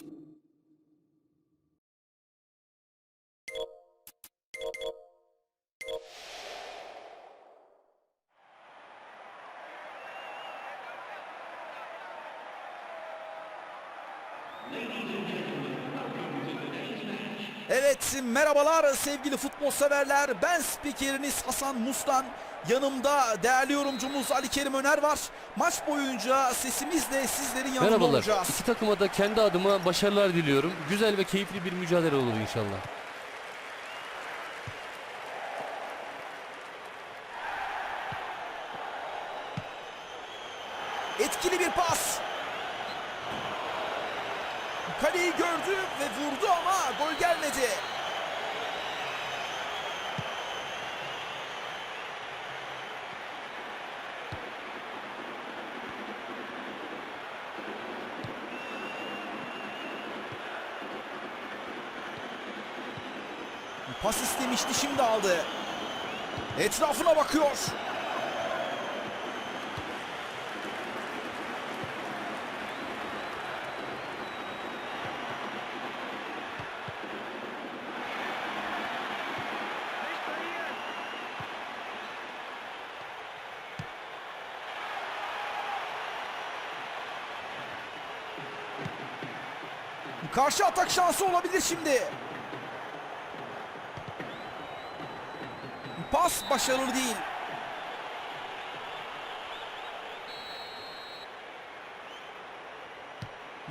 you Evet merhabalar sevgili futbol severler. Ben spikeriniz Hasan Mustan. Yanımda değerli yorumcumuz Ali Kerim Öner var. Maç boyunca sesimizle sizlerin yanında Merhabalar. olacağız. İki takıma da kendi adıma başarılar diliyorum. Güzel ve keyifli bir mücadele olur inşallah. Etkili bir pas. Kaleyi gördü ve vurdu ama gol gelmedi. Pas istemişti şimdi aldı. Etrafına bakıyor. Karşı atak şansı olabilir şimdi. Pas başarılı değil.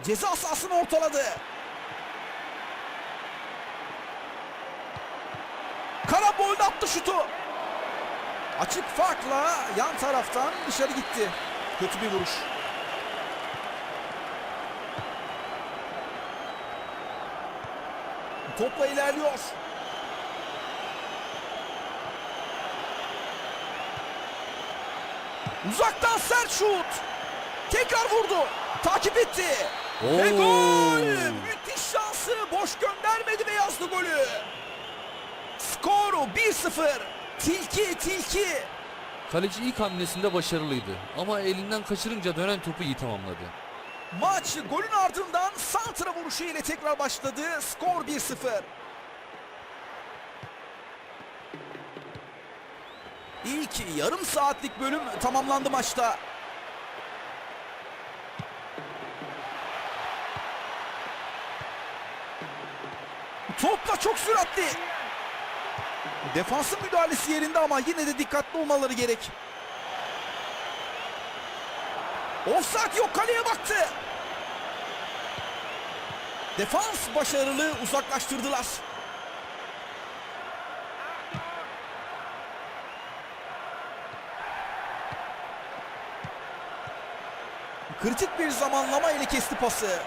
Ceza sahasını ortaladı. Karabolda attı şutu. Açık farkla yan taraftan dışarı gitti. Kötü bir vuruş. Topla ilerliyor. Uzaktan sert şut. Tekrar vurdu. Takip etti. Ve Oo. gol. Müthiş şansı. Boş göndermedi ve yazdı golü. Skoru 1-0. Tilki tilki. Kaleci ilk hamlesinde başarılıydı. Ama elinden kaçırınca dönen topu iyi tamamladı. Maç golün ardından santra vuruşu ile tekrar başladı. Skor 1-0. İlk yarım saatlik bölüm tamamlandı maçta. Topla çok süratli. Defansın müdahalesi yerinde ama yine de dikkatli olmaları gerek. Offside yok kaleye baktı. Defans başarılı uzaklaştırdılar. Kritik bir zamanlama ile kesti pası.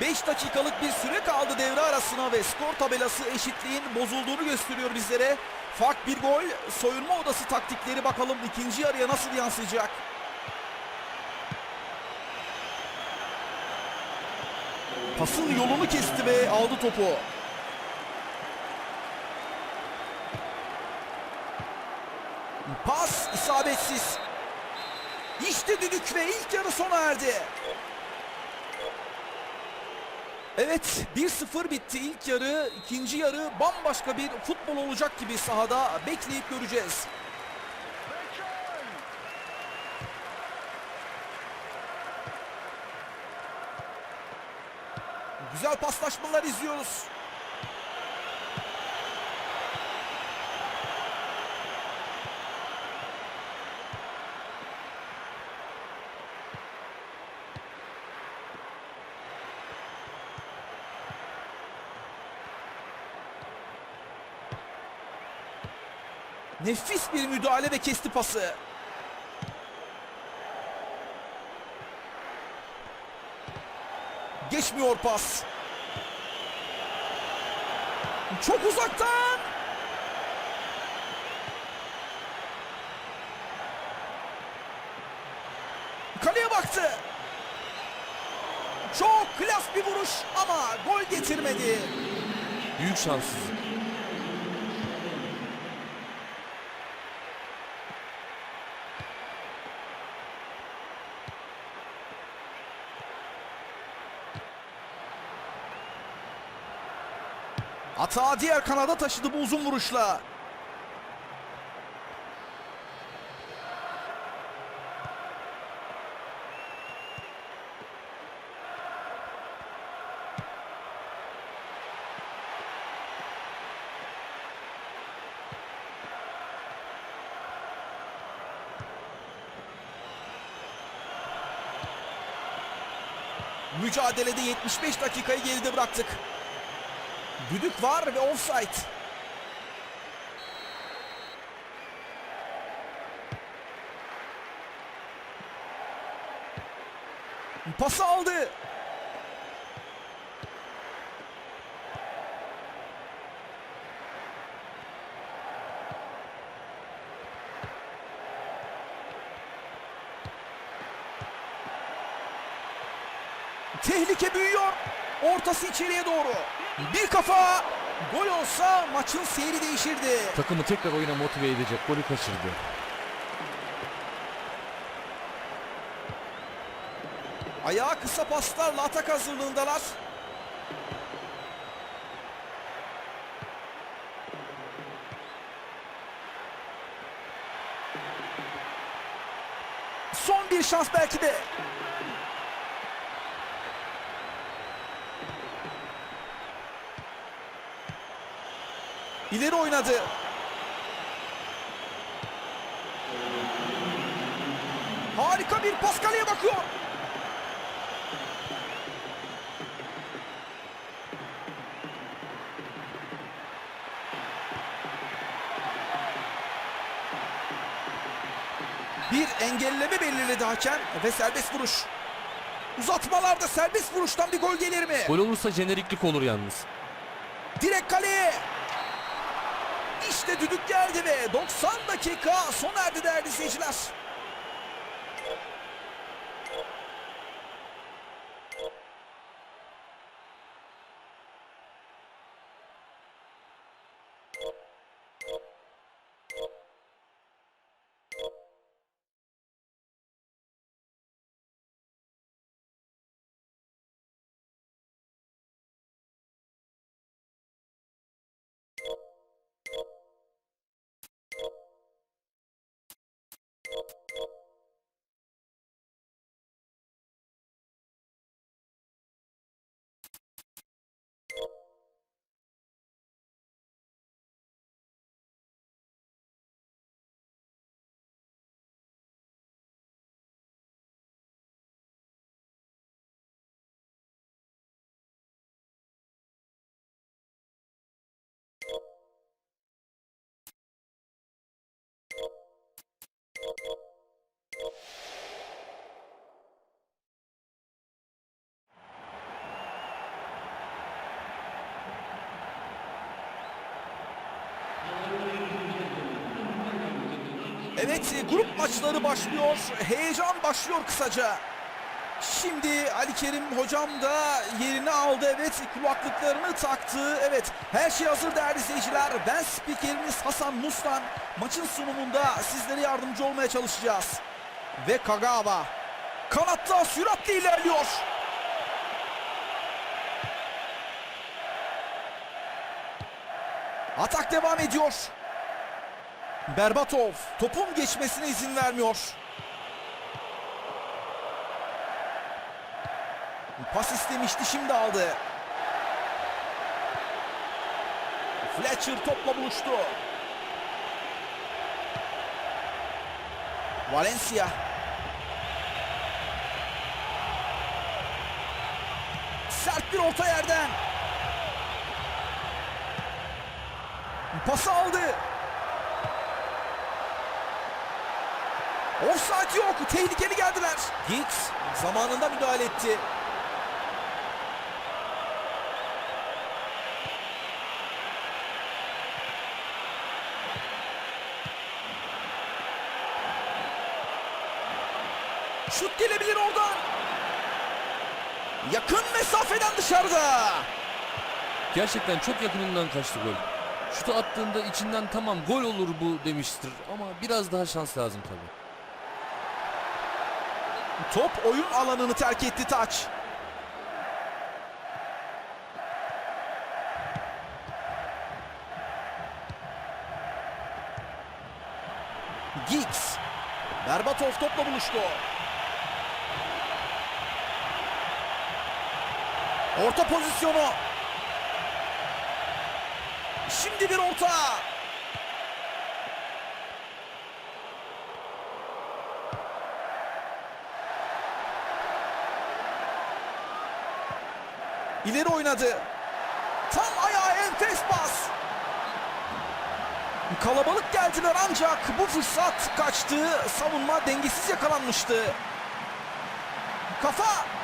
5 dakikalık bir süre kaldı devre arasına ve skor tabelası eşitliğin bozulduğunu gösteriyor bizlere. Fark bir gol, soyunma odası taktikleri bakalım ikinci yarıya nasıl yansıyacak. Pasın yolunu kesti ve aldı topu. Pas isabetsiz. İşte düdük ve ilk yarı sona erdi. Evet 1-0 bitti ilk yarı. ikinci yarı bambaşka bir futbol olacak gibi sahada bekleyip göreceğiz. Güzel paslaşmalar izliyoruz. Nefis bir müdahale ve kesti pası. Geçmiyor pas. Çok uzaktan. Kaleye baktı. Çok klas bir vuruş ama gol getirmedi. Büyük şanssızlık. Atağı diğer kanada taşıdı bu uzun vuruşla. Mücadelede 75 dakikayı geride bıraktık. Düdük var ve offside. Pası aldı. Tehlike büyüyor. Ortası içeriye doğru. Bir kafa. Gol olsa maçın seyri değişirdi. Takımı tekrar oyuna motive edecek golü kaçırdı. Ayağı kısa paslarla atak hazırlığındalar. Son bir şans belki de. İleri oynadı. Harika bir pas kaleye bakıyor. Bir engelleme belirledi hakem ve serbest vuruş. Uzatmalarda serbest vuruştan bir gol gelir mi? Gol olursa jeneriklik olur yalnız. Direkt kaleye. İşte düdük geldi ve 90 dakika sona erdi değerli izleyiciler. Evet grup maçları başlıyor. Heyecan başlıyor kısaca. Şimdi Ali Kerim hocam da yerini aldı. Evet kulaklıklarını taktı. Evet her şey hazır değerli izleyiciler. Ben spikeriniz Hasan Mustan. Maçın sunumunda sizlere yardımcı olmaya çalışacağız. Ve Kagawa kanatta süratle ilerliyor. Atak devam ediyor. Berbatov topun geçmesine izin vermiyor. Pas istemişti şimdi aldı. Fletcher topla buluştu. Valencia. Sert bir orta yerden. Pası aldı. Offside yok. Tehlikeli geldiler. Giggs zamanında müdahale etti. Şut gelebilir oradan. Yakın mesafeden dışarıda. Gerçekten çok yakınından kaçtı gol. Şutu attığında içinden tamam gol olur bu demiştir ama biraz daha şans lazım tabii. Top oyun alanını terk etti taç. Giggs. Berbatov topla buluştu. Orta pozisyonu. Şimdi bir orta. İleri oynadı. Tam ayağa enfes pas. Kalabalık geldiler ancak bu fırsat kaçtı. Savunma dengesiz yakalanmıştı. Kafa.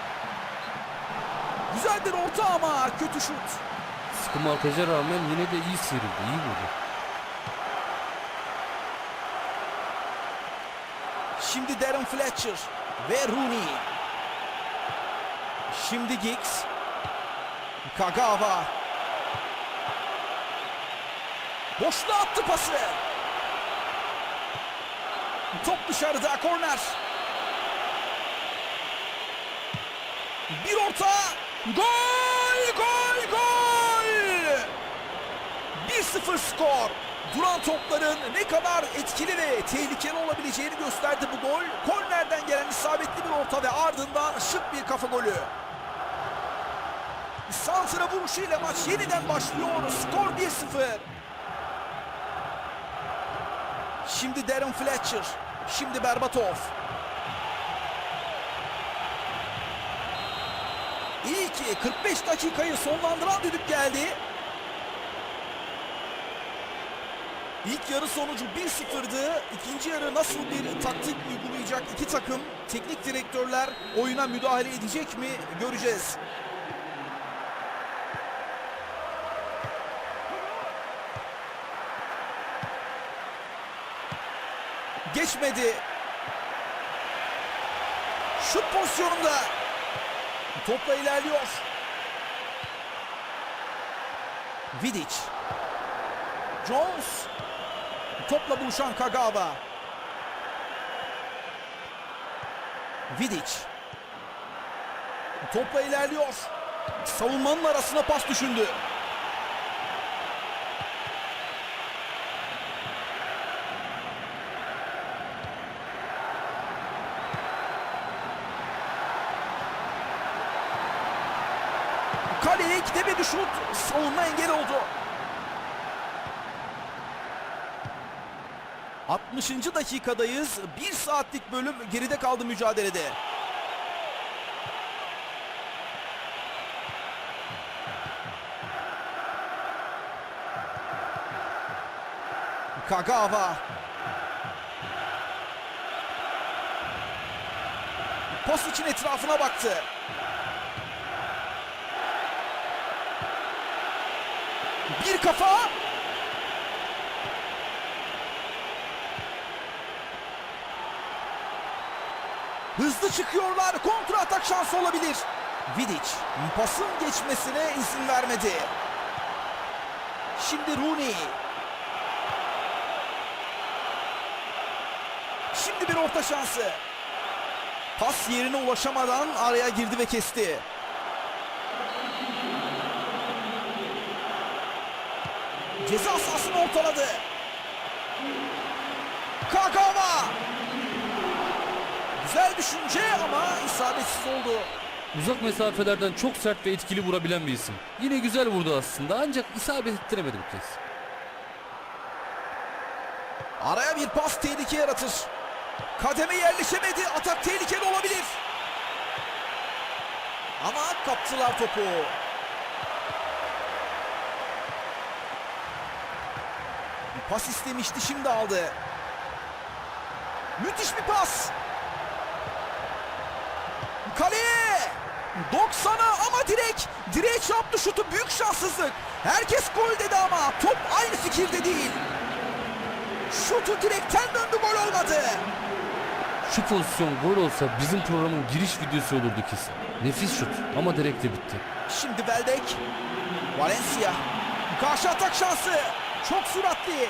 Güzel bir orta ama kötü şut. Sıkı markaja rağmen yine de iyi sıyrıldı, iyi vurdu. Şimdi Darren Fletcher ve Rooney. Şimdi Giggs. Kagawa. Boşluğa attı pası. Top dışarıda korner. Bir orta. Gol! Gol! Gol! 1-0 skor. Duran topların ne kadar etkili ve tehlikeli olabileceğini gösterdi bu gol. Kornerden gelen isabetli bir orta ve ardından şık bir kafa golü. Santra vuruşuyla maç yeniden başlıyor. Skor 1-0. Şimdi Darren Fletcher. Şimdi Berbatov. İyi ki 45 dakikayı sonlandıran düdük geldi. İlk yarı sonucu 1-0'dı. İkinci yarı nasıl bir taktik uygulayacak iki takım, teknik direktörler oyuna müdahale edecek mi göreceğiz. Geçmedi. Şut pozisyonunda. Topla ilerliyor. Vidic. Jones. Topla buluşan Kagawa. Vidic. Topla ilerliyor. Savunmanın arasına pas düşündü. Kaleye gidemedi şut. Savunma engel oldu. 60. dakikadayız. Bir saatlik bölüm geride kaldı mücadelede. Kagawa. Pas için etrafına baktı. Bir kafa. Hızlı çıkıyorlar. Kontra atak şansı olabilir. Vidic pasın geçmesine izin vermedi. Şimdi Rooney. Şimdi bir orta şansı. Pas yerine ulaşamadan araya girdi ve kesti. Ceza sahasını ortaladı. Kagawa. Güzel düşünce ama isabetsiz oldu. Uzak mesafelerden çok sert ve etkili vurabilen bir isim. Yine güzel vurdu aslında ancak isabet ettiremedi bu kez. Araya bir pas tehlike yaratır. Kademe yerleşemedi. Atak tehlikeli olabilir. Ama kaptılar topu. Pas istemişti şimdi aldı. Müthiş bir pas. Kaleye. 90'a ama direk. Direğe çarptı şutu. Büyük şanssızlık. Herkes gol dedi ama top aynı fikirde değil. Şutu direkten döndü gol olmadı. Şu pozisyon gol olsa bizim programın giriş videosu olurdu kesin. Nefis şut ama direkte bitti. Şimdi Beldek. Valencia. Karşı atak şansı. Çok süratli.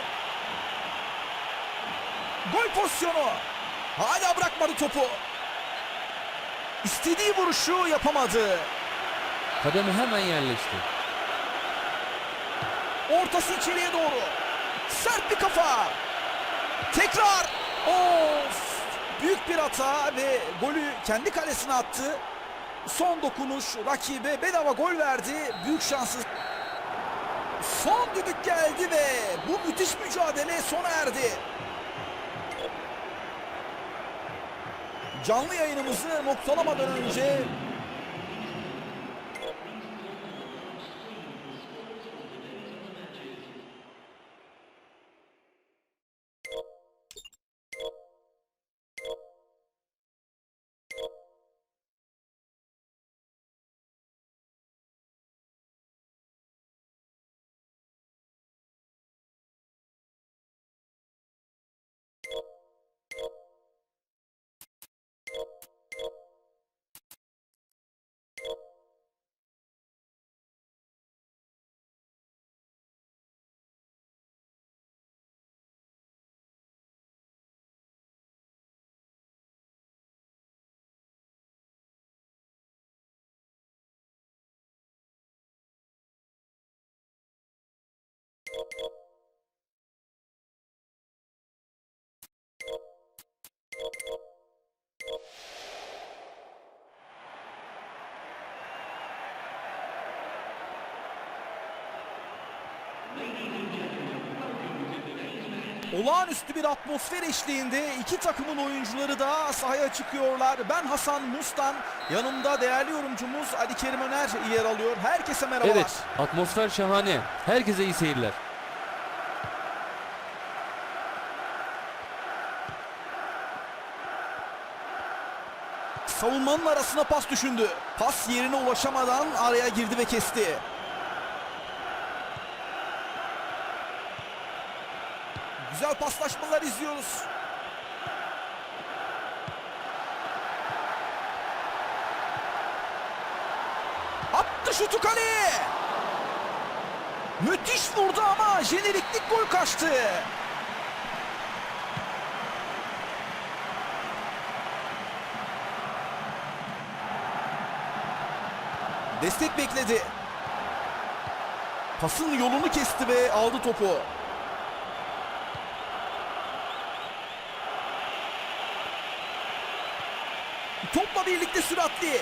Gol pozisyonu. Hala bırakmadı topu. İstediği vuruşu yapamadı. Kademe hemen yerleşti. Ortası içeriye doğru. Sert bir kafa. Tekrar. Of. Büyük bir hata ve golü kendi kalesine attı. Son dokunuş rakibe bedava gol verdi. Büyük şanssız. Son düdük geldi ve bu müthiş mücadele sona erdi. Canlı yayınımızı noktalamadan önce Olağanüstü bir atmosfer eşliğinde iki takımın oyuncuları da sahaya çıkıyorlar. Ben Hasan Mustan, yanımda değerli yorumcumuz Ali Kerim Öner yer alıyor. Herkese merhabalar. Evet atmosfer şahane. Herkese iyi seyirler. Savunmanın arasına pas düşündü. Pas yerine ulaşamadan araya girdi ve kesti. Güzel paslaşmalar izliyoruz. Attı şutu kaleye. Müthiş vurdu ama jeneriklik gol kaçtı. Destek bekledi. Pasın yolunu kesti ve aldı topu. Topla birlikte süratli.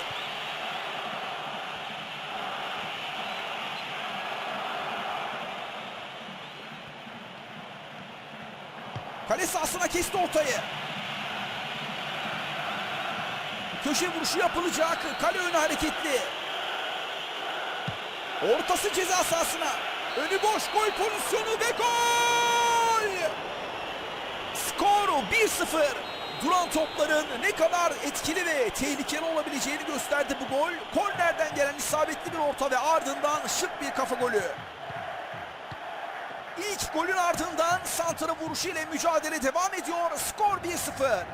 Kale sahasına kesti ortayı. Köşe vuruşu yapılacak. Kale önü hareketli. Ortası ceza sahasına. Önü boş gol pozisyonu ve gol! Skor 1-0. Duran topların ne kadar etkili ve tehlikeli olabileceğini gösterdi bu gol. Kornerden gelen isabetli bir orta ve ardından şık bir kafa golü. İlk golün ardından santra vuruşu ile mücadele devam ediyor. Skor 1-0.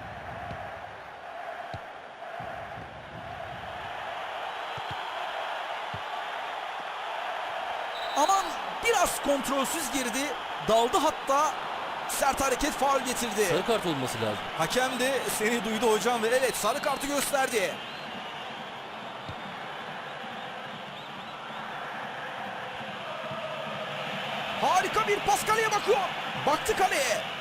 Biraz kontrolsüz girdi. Daldı hatta sert hareket faul getirdi. Sarı kart olması lazım. Hakem de seni duydu hocam ve evet sarı kartı gösterdi. Harika bir pas kaleye bakıyor. Baktı kaleye.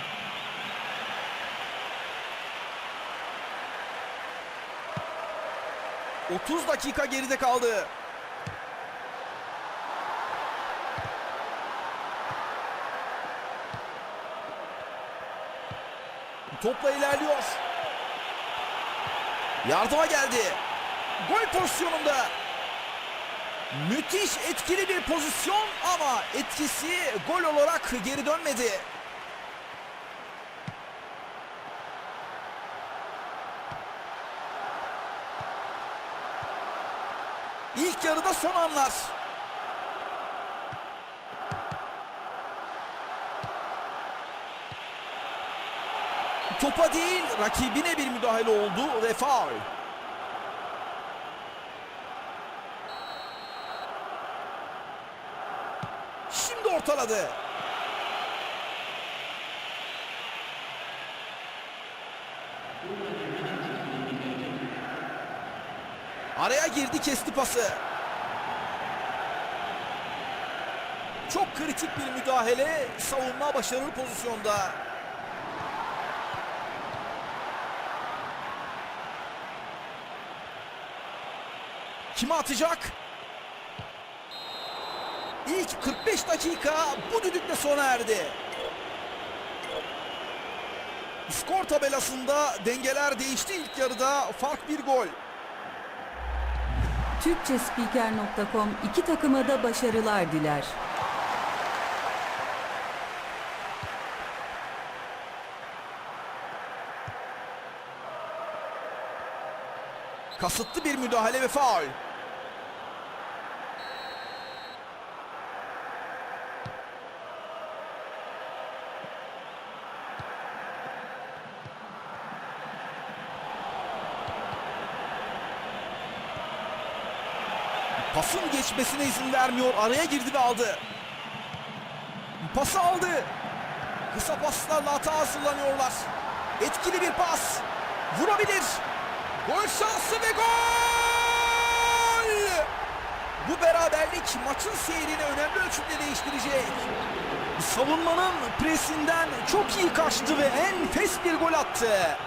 ...30 dakika geride kaldı. Topla ilerliyor. Yardıma geldi. Gol pozisyonunda. Müthiş etkili bir pozisyon ama etkisi gol olarak geri dönmedi. İlk yarıda son anlar. Değil rakibine bir müdahale oldu ve faul. Şimdi ortaladı. Araya girdi kesti pası. Çok kritik bir müdahale. Savunma başarılı pozisyonda. Kime atacak? İlk 45 dakika bu düdükle sona erdi. Skor tabelasında dengeler değişti ilk yarıda. Fark bir gol. Türkçespiker.com iki takıma da başarılar diler. Kasıtlı bir müdahale ve faul. Pasın geçmesine izin vermiyor. Araya girdi ve aldı. Pası aldı. Kısa paslarla hata hazırlanıyorlar. Etkili bir pas. Vurabilir. Gol şansı ve gol! Bu beraberlik maçın seyrini önemli ölçüde değiştirecek. Savunmanın presinden çok iyi kaçtı ve enfes bir gol attı.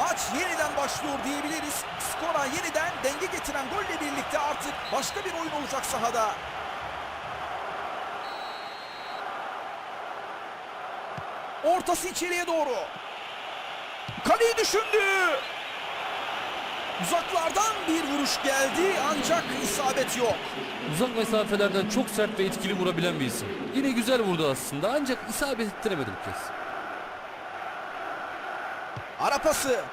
Maç yeniden başlıyor diyebiliriz. Skora yeniden denge getiren golle birlikte artık başka bir oyun olacak sahada. Ortası içeriye doğru. Kaleyi düşündü. Uzaklardan bir vuruş geldi ancak isabet yok. Uzak mesafelerden çok sert ve etkili vurabilen bir isim. Yine güzel vurdu aslında ancak isabet ettiremedi bu kez. Ara pası.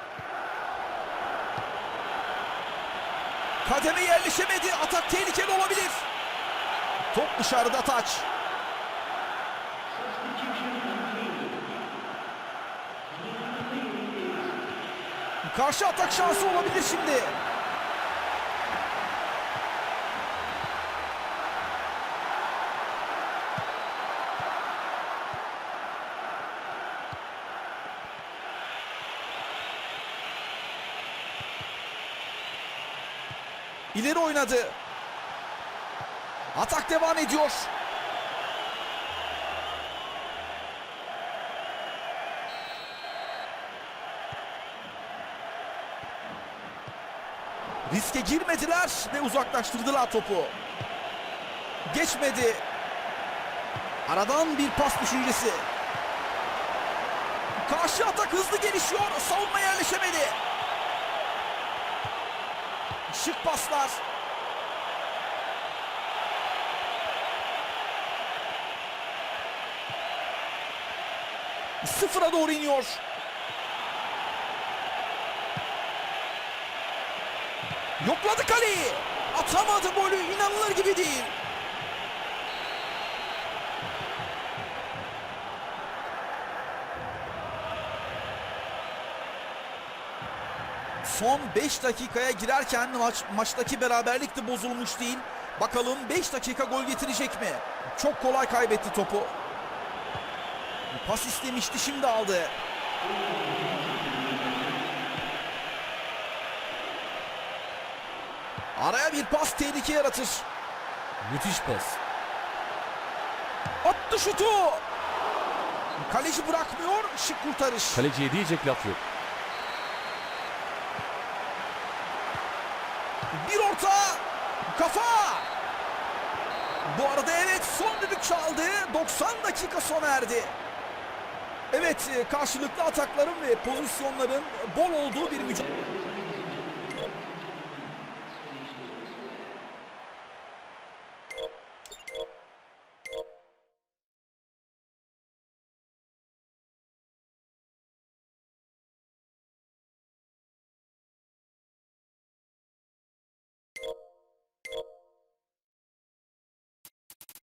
Kademe yerleşemedi. Atak tehlikeli olabilir. Top dışarıda taç. Karşı atak şansı olabilir şimdi. İleri oynadı. Atak devam ediyor. Riske girmediler ve uzaklaştırdılar topu. Geçmedi. Aradan bir pas düşüncesi. Karşı atak hızlı gelişiyor. Savunma yerleşemedi. Şık paslar. Sıfıra doğru iniyor. Yokladı kaleyi. Atamadı golü. İnanılır gibi değil. Son 5 dakikaya girerken maç maçtaki beraberlik de bozulmuş değil. Bakalım 5 dakika gol getirecek mi? Çok kolay kaybetti topu. Pas istemişti şimdi aldı. Araya bir pas tehlike yaratır. Müthiş pas. Attı şutu. Kaleci bırakmıyor. Şık kurtarış. Kaleciye diyecek laf yok. Bir orta. Kafa. Bu arada evet son düdük çaldı. 90 dakika sona erdi. Evet e, karşılıklı atakların ve pozisyonların bol olduğu bir mücadele.